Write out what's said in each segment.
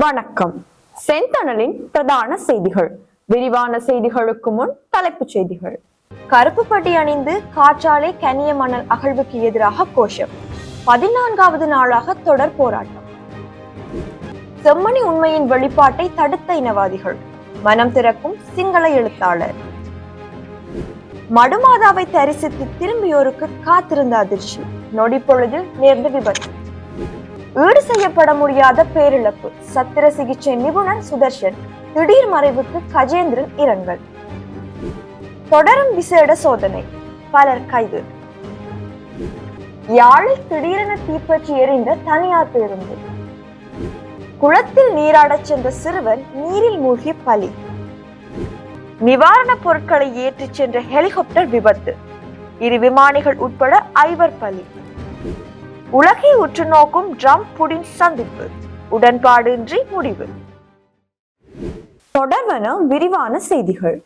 வணக்கம். செந்தணலின் பிரதான செய்திகள். விரிவான செய்திகளுக்கு முன் தலைப்புச் செய்திகள். கருப்பு பட்டி அணிந்து காற்றாலை கனிய மணல் அகழ்வுக்கு எதிராக கோஷம். பதினான்காவது நாளாக தொடர் போராட்டம். செம்மணி உண்மையின் வெளிப்பாட்டை தடுத்த இனவாதிகள். மனம் திறக்கும் சிங்கள எழுத்தாளர். மடுமாதாவை தரிசித்து திரும்பியோருக்கு காத்திருந்த அதிர்ச்சி. நொடி நேர்ந்த விபத்து. ஈடு செய்யப்பட முடியாத பேரிழப்பு. சத்திர சிகிச்சை நிபுணர் சுதர்ஷன் திடீர் மறைவுக்கு கஜேந்திரன் இரங்கல். தொடரும் விசேட சோதனை பலர் கைது. யாழில் திடீரென தீப்பற்றி எரிந்த தனியார் பேருந்து. குளத்தில் நீராடச் சென்ற சிறுவன் நீரில் மூழ்கி பலி. நிவாரணப் பொருட்களை ஏற்றிச் சென்ற ஹெலிகாப்டர் விபத்து. இரு விமானிகள் உட்பட ஐவர் பலி. உலகை உற்று நோக்கும் ட்ரம்ப் புடின் சந்திப்பு. உடன்பாடின்றி முடிவு. தொடர்வன விரிவான செய்திகள்.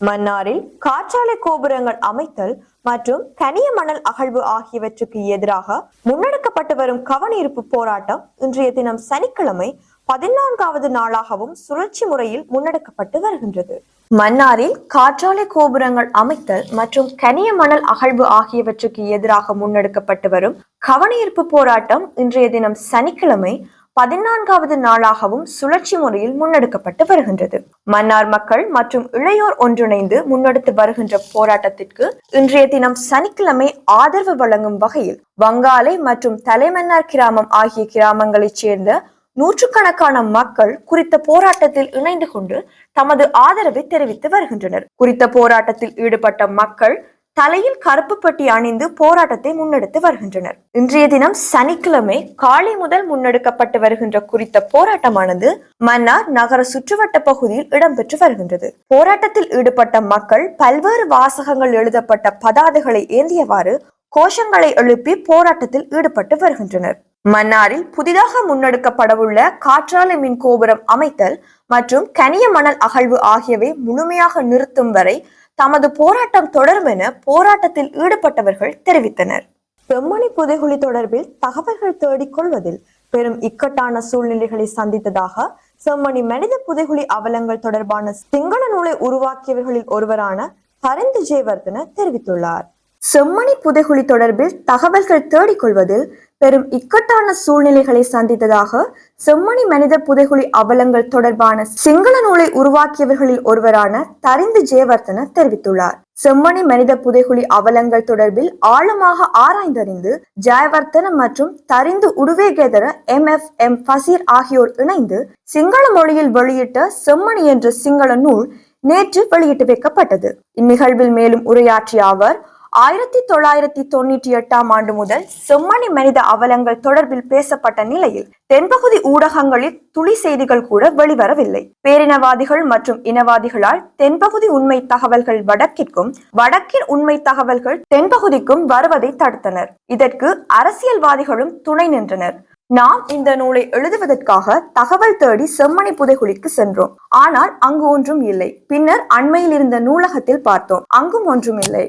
மன்னாரில் காற்றாலை கோபுரங்கள் அமைத்தல் மற்றும் கனிய மணல் அகழ்வு ஆகியவற்றுக்கு எதிராக முன்னெடுக்கப்பட்டு வரும் கவனீர்ப்பு போராட்டம் இன்றைய தினம் சனிக்கிழமை பதினான்காவது நாளாகவும் சுழற்சி முறையில் முன்னெடுக்கப்பட்டு வருகின்றது. மன்னாரில் காற்றாலை கோபுரங்கள் அமைத்தல் மற்றும் கனிய மணல் அகழ்வு ஆகியவற்றுக்கு எதிராக முன்னெடுக்கப்பட்டு வரும் கவனஈர்ப்பு போராட்டம் இன்றைய தினம் சனிக்கிழமை பதினான்காவது நாளாகவும் சுழற்சி முறையில் முன்னெடுக்கப்பட்டு வருகின்றது. மன்னார் மக்கள் மற்றும் இளையோர் ஒன்றிணைந்து முன்னெடுத்து வருகின்ற போராட்டத்திற்கு இன்றைய தினம் சனிக்கிழமை ஆதரவு வழங்கும் வகையில் வங்காலை மற்றும் தலைமன்னார் கிராமம் ஆகிய கிராமங்களைச் சேர்ந்த நூற்றுக்கணக்கான மக்கள் குறித்த போராட்டத்தில் இணைந்து கொண்டு தமது ஆதரவை தெரிவித்து வருகின்றனர். குறித்த போராட்டத்தில் ஈடுபட்ட மக்கள் தலையில் கருப்பு பட்டி அணிந்து போராட்டத்தை முன்னெடுத்து வருகின்றனர். இன்றைய தினம் சனிக்கிழமை காலை முதல் முன்னெடுக்கப்பட்டு வருகின்ற குறித்த போராட்டமானது மன்னார் நகர சுற்றுவட்ட பகுதியில் இடம்பெற்று வருகின்றது. போராட்டத்தில் ஈடுபட்ட மக்கள் பல்வேறு வாசகங்கள் எழுதப்பட்ட பதாதைகளை ஏந்தியவாறு கோஷங்களை எழுப்பி போராட்டத்தில் ஈடுபட்டு வருகின்றனர். மன்னாரில் புதிதாக முன்னெடுக்கப்படவுள்ள காற்றாலை மின் கோபுரம் அமைத்தல் மற்றும் கனிய மணல் அகழ்வு ஆகியவை முழுமையாக நிறுத்தும் வரை தமது போராட்டம் தொடரும் என போராட்டத்தில் ஈடுபட்டவர்கள் தெரிவித்தனர். செம்மணி புதைகுழி தொடர்பில் தகவல்கள் தேடிக் கொள்வதில் பெரும் இக்கட்டான சூழ்நிலைகளை சந்தித்ததாக செம்மணி மனித புதைகுழி அவலங்கள் தொடர்பான சிங்கள நூலை உருவாக்கியவர்களில் ஒருவரான பரிந்து ஜெயவர்தன தெரிவித்துள்ளார். செம்மணி புதைகுழி தொடர்பில் தகவல்கள் தேடிக் கொள்வதில் பெரும் இக்கட்டான சூழ்நிலைகளை சந்தித்ததாக செம்மணி மனித புதைகுழி அவலங்கள் தொடர்பான சிங்கள நூலை உருவாக்கியவர்களில் ஒருவரான தரிந்து ஜெயவர்தன தெரிவித்துள்ளார். செம்மணி மனித புதைகுழி அவலங்கள் தொடர்பில் ஆழமாக ஆராய்ந்தறிந்து ஜெயவர்தன மற்றும் Tharindu Uduwegedara M F M Faseer ஆகியோர் இணைந்து சிங்கள மொழியில் வெளியிட்ட செம்மணி என்ற சிங்கள நூல் நேற்று வெளியிட்டு வைக்கப்பட்டது. இந்நிகழ்வில் மேலும் உரையாற்றிய அவர் ஆயிரத்தி தொள்ளாயிரத்தி தொண்ணூற்றி எட்டாம் ஆண்டு முதல் செம்மணி மனித அவலங்கள் தொடர்பில் பேசப்பட்ட நிலையில் தென்பகுதி ஊடகங்களில் துளி செய்திகள் கூட வெளிவரவில்லை. பேரினவாதிகள் மற்றும் இனவாதிகளால் தென்பகுதி உண்மை தகவல்கள் வடக்கிற்கும் வடக்கின் உண்மை தகவல்கள் தென்பகுதிக்கும் வருவதை தடுத்தனர். இதற்கு அரசியல்வாதிகளும் துணை நின்றனர். நாம் இந்த நூலை எழுதுவதற்காக தகவல் தேடி செம்மணி புதைகுழிக்கு சென்றோம். ஆனால் அங்கு ஒன்றும் இல்லை. பின்னர் அண்மையில் இருந்த நூலகத்தில் பார்த்தோம். அங்கும் ஒன்றும் இல்லை.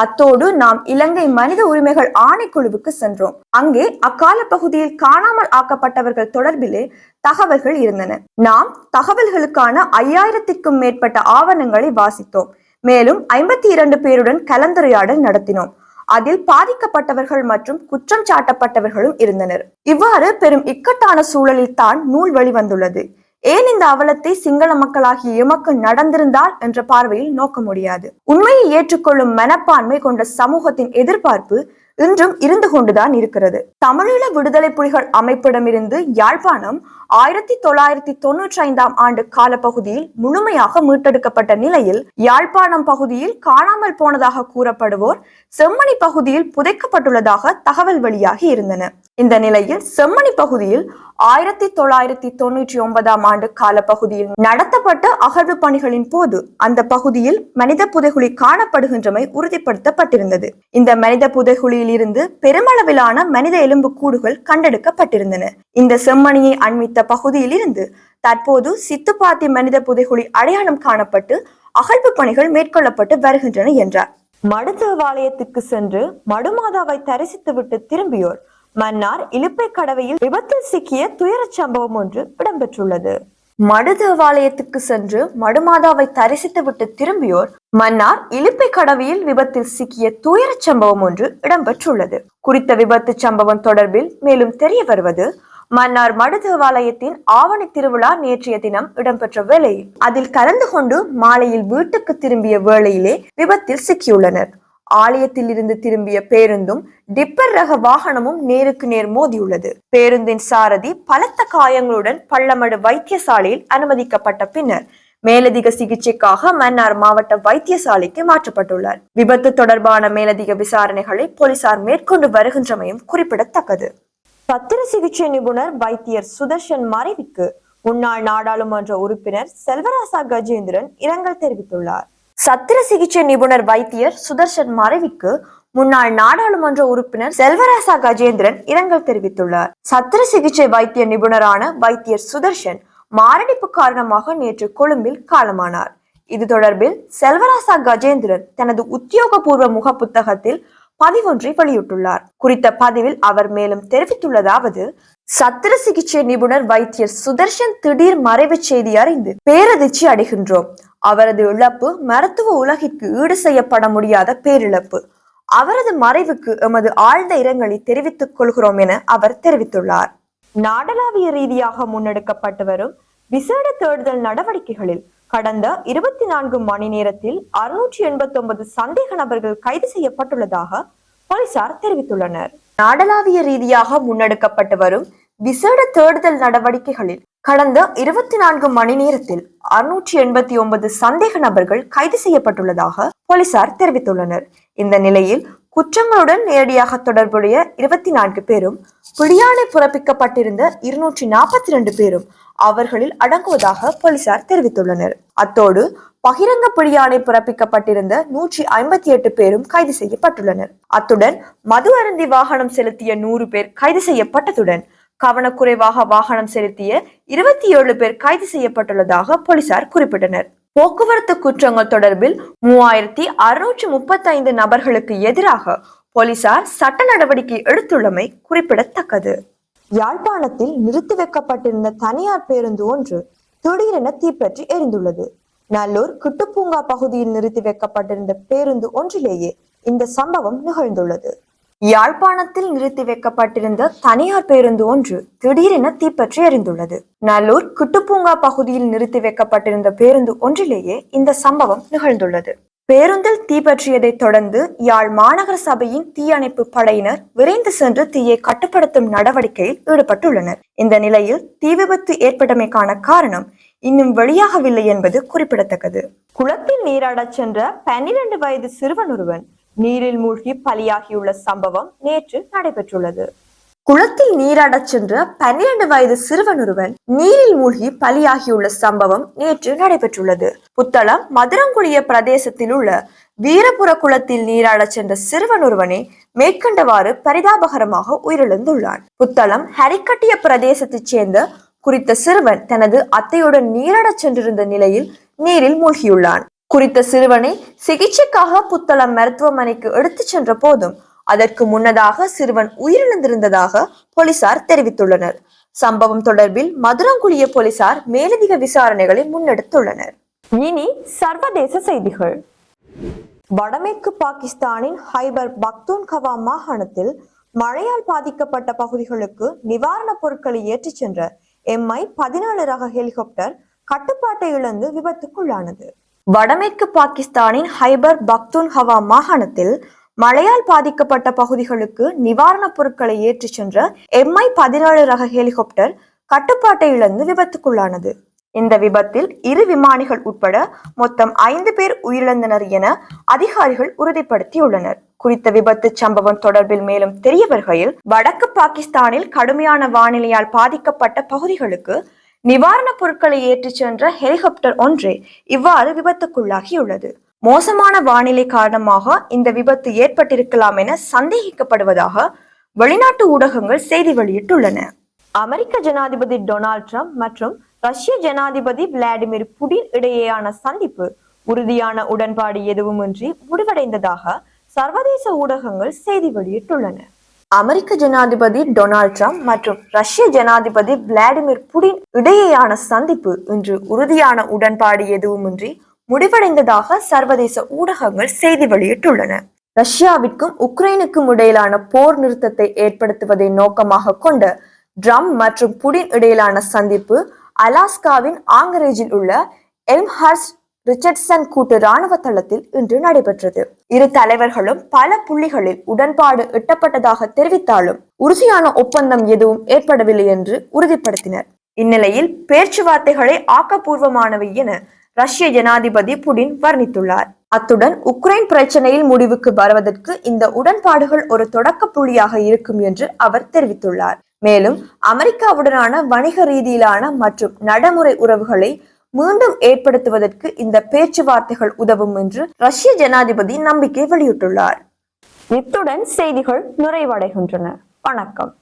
அத்தோடு நாம் இலங்கை மனித உரிமைகள் ஆணைக்குழுவுக்கு சென்றோம். அங்கே அக்கால பகுதியில் காணாமல் ஆக்கப்பட்டவர்கள் தொடர்பிலே தகவல்கள் இருந்தன. நாம் தகவல்களுக்கான ஐயாயிரத்திற்கும் மேற்பட்ட ஆவணங்களை வாசித்தோம். மேலும் ஐம்பத்தி இரண்டு பேருடன் கலந்துரையாடல் நடத்தினோம். அதில் பாதிக்கப்பட்டவர்கள் மற்றும் குற்றம் சாட்டப்பட்டவர்களும் இருந்தனர். இவ்வாறு பெரும் இக்கட்டான சூழலில் தான் நூல் வெளிவந்துள்ளது. ஏன் இந்த அவலத்தை சிங்கள மக்களாகிய எமக்கு நடந்திருந்தால் என்ற பார்வையில் நோக்க முடியாது? உண்மையை ஏற்றுக்கொள்ளும் மனப்பான்மை கொண்ட சமூகத்தின் எதிர்பார்ப்பு இன்றும் இருந்து கொண்டுதான் இருக்கிறது. தமிழீழ விடுதலை புலிகள் அமைப்பிடமிருந்து யாழ்ப்பாணம் ஆயிரத்தி தொள்ளாயிரத்தி தொன்னூற்றி ஐந்தாம் ஆண்டு காலப்பகுதியில் முழுமையாக மீட்டெடுக்கப்பட்ட நிலையில் யாழ்ப்பாணம் பகுதியில் காணாமல் போனதாக கூறப்படுவோர் செம்மணி பகுதியில் புதைக்கப்பட்டுள்ளதாக தகவல் வெளியாகி இருந்தன. இந்த நிலையில் செம்மணி பகுதியில் ஆயிரத்தி தொள்ளாயிரத்தி தொன்னூற்றி ஒன்பதாம் ஆண்டு காலப்பகுதியில் நடத்தப்பட்ட அகழ்வு பணிகளின் போது அந்த பகுதியில் மனித புதைகுழி காணப்படுகின்றமை உறுதிப்படுத்தப்பட்டிருந்தது. இந்த மனித புதைகுழியில் இருந்து பெருமளவிலான மனித எலும்பு கூடுகள் கண்டெடுக்கப்பட்டிருந்தன. இந்த செம்மணியை அண்மித்த பகுதியிலிருந்து தற்போது சித்துப்பாத்தி மனித புதைகுழி அடையாளம் காணப்பட்டு அகழ்வு பணிகள் மேற்கொள்ளப்பட்டு வருகின்றன என்றார். மடுதேவாலயத்துக்கு சென்று மடுமாதாவை தரிசித்துவிட்டு திரும்பியோர். மன்னார் இழுப்பை கடவையில் விபத்தில் சிக்கிய துயரச் சம்பவம் ஒன்று இடம்பெற்றுள்ளது. மடுதேவாலயத்துக்கு சென்று மடுமாதாவை தரிசித்துவிட்டு திரும்பியோர். மன்னார் இலுப்பை கடவியில் விபத்தில் சிக்கிய துயரச் சம்பவம் ஒன்று இடம்பெற்றுள்ளது. குறித்த விபத்து சம்பவம் தொடர்பில் மேலும் தெரிய வருவது மன்னார் மடுதேவாலயத்தின் ஆவணி திருவிழா நேற்றைய தினம் இடம்பெற்ற வேளையில் அதில் கலந்து கொண்டு மாலையில் வீட்டுக்கு திரும்பிய வேளையிலே விபத்தில் சிக்கியுள்ளனர். ஆலயத்தில் இருந்து திரும்பிய பேருந்தும் டிப்பர் ரக வாகனமும் நேருக்கு நேர் மோதியுள்ளது. பேருந்தின் சாரதி பலத்த காயங்களுடன் பள்ளமடு வைத்தியசாலையில் அனுமதிக்கப்பட்ட பின்னர் மேலதிக சிகிச்சைக்காக மன்னார் மாவட்ட வைத்தியசாலைக்கு மாற்றப்பட்டுள்ளார். விபத்து தொடர்பான மேலதிக விசாரணைகளை போலீசார் மேற்கொண்டு வருகின்றமையும் குறிப்பிடத்தக்கது. சத்திர சிகிச்சை நிபுணர் வைத்தியர் சுதர்ஷன் மறைவுக்கு முன்னாள் நாடாளுமன்ற உறுப்பினர் செல்வராசா கஜேந்திரன் இரங்கல் தெரிவித்துள்ளார். சத்திர சிகிச்சை நிபுணர் வைத்தியர் சுதர்ஷன் மறைவுக்கு முன்னாள் நாடாளுமன்ற உறுப்பினர் செல்வராசா கஜேந்திரன் இரங்கல் தெரிவித்துள்ளார். சத்திர சிகிச்சை வைத்திய நிபுணரான வைத்தியர் சுதர்ஷன் மாரடைப்பு காரணமாக நேற்று கொழும்பில் காலமானார். இது தொடர்பில் செல்வராசா கஜேந்திரன் தனது உத்தியோகபூர்வ முகப்புத்தகத்தில் பதிவொன்றை வெளியிட்டுள்ளார். குறித்த பதிவில் அவர் மேலும் தெரிவித்துள்ளதாவது சத்திர சிகிச்சை நிபுணர் வைத்தியர் சுதர்ஷன் திடீர் மறைவு செய்தி அறிந்து பேரதிர்ச்சி அடைகின்றோம். அவரது இழப்பு மருத்துவ உலகிற்கு ஈடு செய்யப்பட முடியாத பேரிழப்பு. அவரது மறைவுக்கு எமது ஆழ்ந்த இரங்கலை தெரிவித்துக் கொள்கிறோம் என அவர் தெரிவித்துள்ளார். நாடளாவிய ரீதியாக முன்னெடுக்கப்பட்டு வரும் விசேட தேடுதல் நடவடிக்கைகளில் கடந்த இருபத்தி நான்கு மணி நேரத்தில் அறுநூற்றி எண்பத்தி ஒன்பது சந்தேக நபர்கள் கைது செய்யப்பட்டுள்ளதாக போலீசார் தெரிவித்துள்ளனர். நாடளாவிய ரீதியாக முன்னெடுக்கப்பட்டு வரும் விசேட தேடுதல் நடவடிக்கைகளில் கடந்த இருபத்தி நான்கு மணி நேரத்தில் அறுநூற்றி எண்பத்தி ஒன்பது சந்தேக நபர்கள் கைது செய்யப்பட்டுள்ளதாக போலீசார் தெரிவித்துள்ளனர். இந்த நிலையில் குற்றங்களுடன் நேரடியாக தொடர்புடைய இருபத்தி நான்கு பேரும் பிடியாணை பிறப்பிக்கப்பட்டிருந்த இருநூற்றி நாற்பத்தி ரெண்டு பேரும் அவர்களில் அடங்குவதாக போலீசார் தெரிவித்துள்ளனர். அத்தோடு பகிரங்க பிடியாணை பிறப்பிக்கப்பட்டிருந்த நூற்றி ஐம்பத்தி எட்டு பேரும் கைது செய்யப்பட்டுள்ளனர். அத்துடன் மது அருந்தி வாகனம் செலுத்திய நூறு பேர் கைது செய்யப்பட்டதுடன் கவனக்குறைவாக வாகனம் செலுத்திய இருபத்தி ஏழு பேர் கைது செய்யப்பட்டுள்ளதாக போலீசார் குறிப்பிட்டனர். போக்குவரத்து குற்றங்கள் தொடர்பில் மூவாயிரத்தி அறுநூற்றி முப்பத்தி ஐந்து நபர்களுக்கு எதிராக போலீசார் சட்ட நடவடிக்கை எடுத்துள்ளமை குறிப்பிடத்தக்கது. யாழ்ப்பாணத்தில் நிறுத்தி வைக்கப்பட்டிருந்த தனியார் பேருந்து ஒன்று திடீரென தீப்பற்றி எரிந்துள்ளது. நல்லூர் கிட்டுப்பூங்கா பகுதியில் நிறுத்தி வைக்கப்பட்டிருந்த பேருந்து ஒன்றிலேயே இந்த சம்பவம் நிகழ்ந்துள்ளது. யாழ்ப்பாணத்தில் நிறுத்தி வைக்கப்பட்டிருந்த தனியார் பேருந்து ஒன்று திடீரென தீப்பற்றி எரிந்துள்ளது. நல்லூர் குட்டுப்பூங்கா பகுதியில் நிறுத்தி வைக்கப்பட்டிருந்த பேருந்து ஒன்றிலேயே இந்த சம்பவம் நிகழ்ந்துள்ளது. பேருந்தில் தீப்பற்றியதைத் தொடர்ந்து யாழ் மாநகர சபையின் தீயணைப்பு படையினர் விரைந்து சென்று தீயை கட்டுப்படுத்தும் நடவடிக்கையில் ஈடுபட்டுள்ளனர். இந்த நிலையில் தீ விபத்து ஏற்பட்டமைக்கான காரணம் இன்னும் வெளியாகவில்லை என்பது குறிப்பிடத்தக்கது. குளத்தில் நீராடச் சென்ற பன்னிரண்டு வயது சிறுவன் ஒருவன் நீரில் மூழ்கி பலியாகியுள்ள சம்பவம் நேற்று நடைபெற்றுள்ளது. குளத்தில் நீராடச் சென்ற பன்னிரண்டு வயது சிறுவன் ஒருவன் நீரில் மூழ்கி பலியாகியுள்ள சம்பவம் நேற்று நடைபெற்றுள்ளது. புத்தளம் மதுரங்குடிய பிரதேசத்தில் உள்ள வீரபுர குளத்தில் நீராடச் சென்ற சிறுவன் ஒருவனே மேற்கண்டவாறு பரிதாபகரமாக உயிரிழந்துள்ளான். புத்தளம் ஹரிக்கட்டிய பிரதேசத்தைச் சேர்ந்த குறித்த சிறுவன் தனது அத்தையுடன் நீராடச் சென்றிருந்த நிலையில் நீரில் மூழ்கியுள்ளான். குறித்த சிறுவனை சிகிச்சைக்காக புத்தளம் மருத்துவமனைக்கு எடுத்துச் சென்ற போதும் அதற்கு முன்னதாக சிறுவன் உயிரிழந்திருந்ததாக போலீசார் தெரிவித்துள்ளனர். சம்பவம் தொடர்பில் மதுரங்குழிய போலீசார் மேலதிக விசாரணைகளை முன்னெடுத்துள்ளனர். இனி சர்வதேச செய்திகள். வடமேற்கு பாகிஸ்தானின் ஹைபர் பக்தூன்கவா மாகாணத்தில் மழையால் பாதிக்கப்பட்ட பகுதிகளுக்கு நிவாரணப் பொருட்களை ஏற்றிச் சென்ற எம்ஐ பதினாலு ரக ஹெலிகாப்டர் கட்டுப்பாட்டை இழந்து விபத்துக்குள்ளானது. வடமேற்கு பாகிஸ்தானின் ஹைபர் பக்தூன்ஹவா மாகாணத்தில் மழையால் பாதிக்கப்பட்ட பகுதிகளுக்கு நிவாரணப் பொருட்களை ஏற்றிச் சென்ற எம்ஐ பதினாலு ரக ஹெலிகாப்டர் கட்டுப்பாட்டை இழந்து விபத்துக்குள்ளானது. இந்த விபத்தில் இரு விமானிகள் உட்பட மொத்தம் ஐந்து பேர் உயிரிழந்தனர் என அதிகாரிகள் உறுதிப்படுத்தியுள்ளனர். குறித்த விபத்து சம்பவம் தொடர்பில் மேலும் தெரிய வருகையில் வடக்கு பாகிஸ்தானில் கடுமையான வானிலையால் பாதிக்கப்பட்ட பகுதிகளுக்கு நிவாரணப் பொருட்களை ஏற்றிச் சென்ற ஹெலிகாப்டர் ஒன்றே இவ்வாறு விபத்துக்குள்ளாகியுள்ளது. மோசமான வானிலை காரணமாக இந்த விபத்து ஏற்பட்டிருக்கலாம் என சந்தேகிக்கப்படுவதாக வெளிநாட்டு ஊடகங்கள் செய்தி வெளியிட்டுள்ளன. அமெரிக்க ஜனாதிபதி டொனால்ட் ட்ரம்ப் மற்றும் ரஷ்ய ஜனாதிபதி விளாடிமிர் புடின் இடையேயான சந்திப்பு உறுதியான உடன்பாடு எதுவுமின்றி முடிவடைந்ததாக சர்வதேச ஊடகங்கள் செய்தி வெளியிட்டுள்ளன. அமெரிக்க ஜனாதிபதி டொனால்ட் ட்ரம்ப் மற்றும் ரஷ்ய ஜனாதிபதி விளாடிமிர் புடின் இடையேயான சந்திப்பு இன்று உறுதியான உடன்பாடு எதுவுமின்றி முடிவடைந்ததாக சர்வதேச ஊடகங்கள் செய்தி வெளியிட்டுள்ளன. ரஷ்யாவிற்கும் உக்ரைனுக்கும் இடையிலான போர் நிறுத்தத்தை ஏற்படுத்துவதை நோக்கமாக கொண்ட ட்ரம்ப் மற்றும் புடின் இடையிலான சந்திப்பு அலாஸ்காவின் ஆங்கரேஜில் உள்ள எல்ம்ஹர்ஸ்ட் ரிச்சர்ட்சன் கூட்டு ராணுவ தளத்தில் இன்று நடைபெற்றது. இரு தலைவர்களும் பல புள்ளிகளில் உடன்பாடு எட்டப்பட்டதாக தெரிவித்தாலும் உறுதியான ஒப்பந்தம் எதுவும் ஏற்படவில்லை என்று உறுதிப்படுத்தினர். இந்நிலையில் பேச்சுவார்த்தைகளை ஆக்கப்பூர்வமானவை என ரஷ்ய ஜனாதிபதி புடின் வர்ணித்துள்ளார். அத்துடன் உக்ரைன் பிரச்சனையில் முடிவுக்கு வருவதற்கு இந்த உடன்பாடுகள் ஒரு தொடக்க புள்ளியாக இருக்கும் என்று அவர் தெரிவித்துள்ளார். மேலும் அமெரிக்காவுடனான வணிக ரீதியிலான மற்றும் நடைமுறை உறவுகளை மீண்டும் ஏற்படுத்துவதற்கு இந்த பேச்சுவார்த்தைகள் உதவும் என்று ரஷ்ய ஜனாதிபதி நம்பிக்கை வெளியிட்டுள்ளார். இத்துடன் செய்திகள் நிறைவடைகின்றன. வணக்கம்.